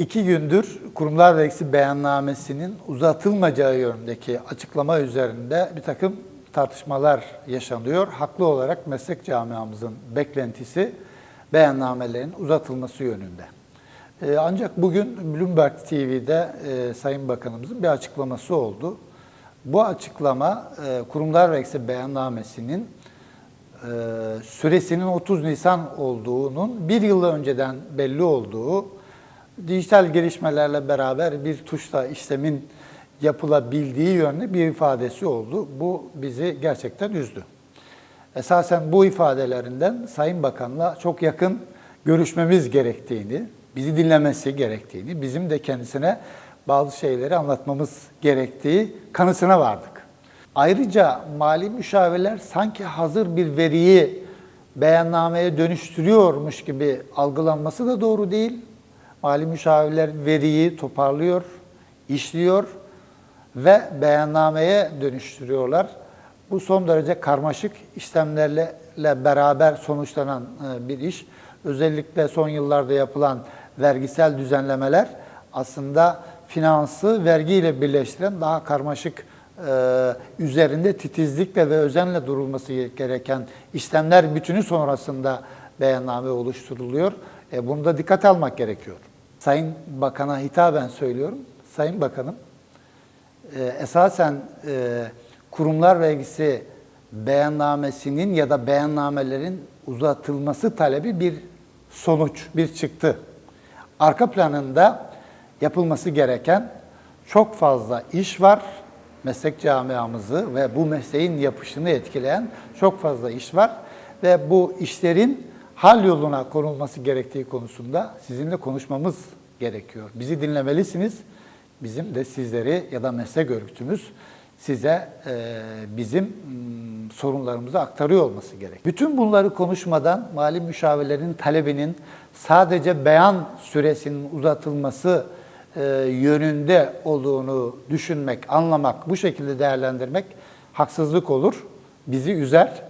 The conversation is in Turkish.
İki gündür kurumlar vergisi beyannamesinin uzatılmayacağı yönündeki açıklama üzerinde bir takım tartışmalar yaşanıyor. Haklı olarak meslek camiamızın beklentisi beyannamelerin uzatılması yönünde. Ee, Ancak bugün Bloomberg TV'de e, Sayın Bakanımızın bir açıklaması oldu. Bu açıklama e, kurumlar vergisi beyannamesinin e, süresinin 30 Nisan olduğunun bir yıl önceden belli olduğu, dijital gelişmelerle beraber bir tuşla işlemin yapılabildiği yönlü bir ifadesi oldu. Bu bizi gerçekten üzdü. Esasen bu ifadelerinden Sayın Bakan'la çok yakın görüşmemiz gerektiğini, bizi dinlemesi gerektiğini, bizim de kendisine bazı şeyleri anlatmamız gerektiği kanısına vardık. Ayrıca mali müşavirler sanki hazır bir veriyi beyannameye dönüştürüyormuş gibi algılanması da doğru değil. Mali müşavirler veriyi toparlıyor, işliyor ve beyannameye dönüştürüyorlar. Bu son derece karmaşık işlemlerle le beraber sonuçlanan e, bir iş. Özellikle son yıllarda yapılan vergisel düzenlemeler aslında finansı vergiyle birleştiren daha karmaşık e, üzerinde titizlikle ve özenle durulması gereken işlemler bütünü sonrasında beyanname oluşturuluyor. E, bunu da dikkat almak gerekiyor. Sayın Bakan'a hitaben söylüyorum. Sayın Bakanım, e, esasen e, kurumlar vergisi beyannamesinin ya da beyannamelerin uzatılması talebi bir sonuç, bir çıktı. Arka planında yapılması gereken çok fazla iş var. Meslek camiamızı ve bu mesleğin yapışını etkileyen çok fazla iş var. Ve bu işlerin hal yoluna konulması gerektiği konusunda sizinle konuşmamız gerekiyor. Bizi dinlemelisiniz. Bizim de sizleri ya da meslek örgütümüz size e, bizim mm, sorunlarımızı aktarıyor olması gerek. Bütün bunları konuşmadan mali müşavirlerin talebinin sadece beyan süresinin uzatılması e, yönünde olduğunu düşünmek, anlamak, bu şekilde değerlendirmek haksızlık olur, bizi üzer.